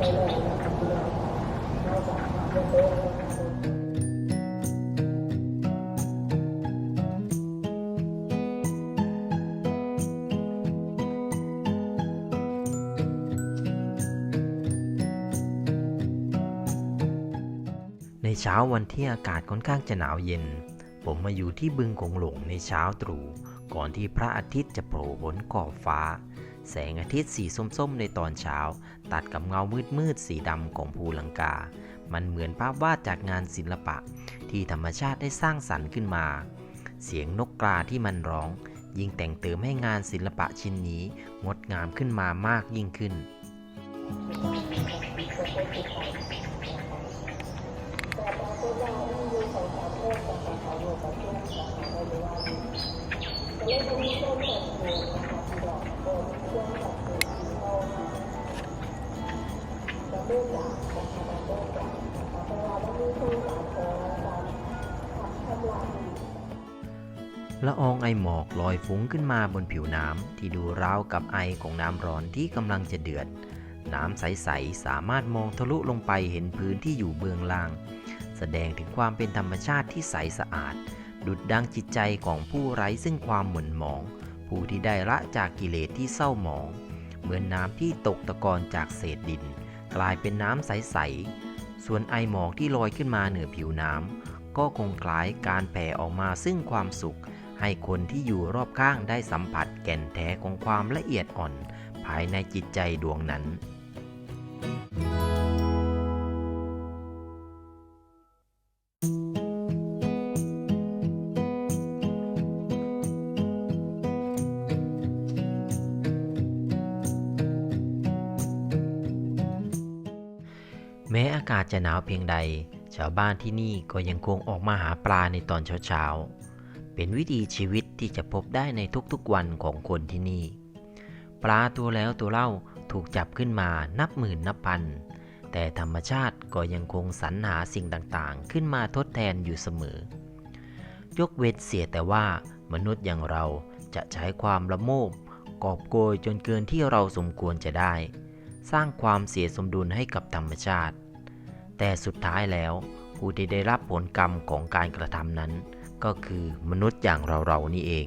ในเช้าวันที่อากาศค่อนข้างจะหนาวเย็น ผมมาอยู่ที่บึงกงหลงในเช้าตรู่ก่อนที่พระอาทิตย์จะโผล่บนขอบฟ้า แสงอาทิตย์สีส้มๆ ในตอนเช้า ตัดกับเงามืดๆ สีดำของภูลังกา มันเหมือนภาพวาดจากงานศิลปะ ที่ธรรมชาติได้สร้างสรรค์ขึ้นมา เสียงนกกาที่มันร้อง ยิ่งแต่งเติมให้งานศิลปะชิ้นนี้ งดงามขึ้นมามากยิ่งขึ้น ละอองไอหมอกลอยฟุ้งขึ้นมาบนผิวน้ำที่ดูราวกับไอของน้ำร้อนที่กำลังจะเดือด น้ำใส ๆ สามารถมองทะลุลงไปเห็นพื้นที่อยู่เบื้องล่าง แสดงถึงความเป็นธรรมชาติที่ใสสะอาด ดุดดังจิตใจของผู้ไร้ซึ่งความหม่นหมอง ผู้ที่ได้ละจากกิเลสที่เศร้าหมอง เหมือนน้ำที่ตกตะกอนจากเศษดิน กลายเป็นน้ำใส ๆ ส่วนไอหมอกที่ลอยขึ้นมาเหนือผิวน้ำก็คงคล้ายการแผ่ออกมาซึ่งความสุข ให้คนที่อยู่รอบข้างได้สัมผัสแก่นแท้ของความละเอียดอ่อน ภายในจิตใจดวงนั้น แม้อากาศจะหนาวเพียงใด ชาวบ้านที่นี่ก็ยังคงออกมาหาปลาในตอนเช้าๆ เป็นวิถีชีวิตที่จะพบได้ในทุกๆวันของคนที่นี่ ปลาตัวแล้วตัวเล่าถูกจับขึ้นมานับหมื่นนับพัน แต่ธรรมชาติก็ยังคงสรรหาสิ่งต่างๆ ขึ้นมาทดแทนอยู่เสมอ ยกเว้นเสียแต่ว่ามนุษย์อย่างเราจะใช้ความละโมบกอบโกยจนเกินที่เราสมควรจะได้ สร้างความเสียสมดุลให้กับธรรมชาติ แต่สุดท้ายแล้ว ผู้ที่ได้รับผลกรรมของการกระทำนั้น ก็คือมนุษย์อย่างเราๆนี่เอง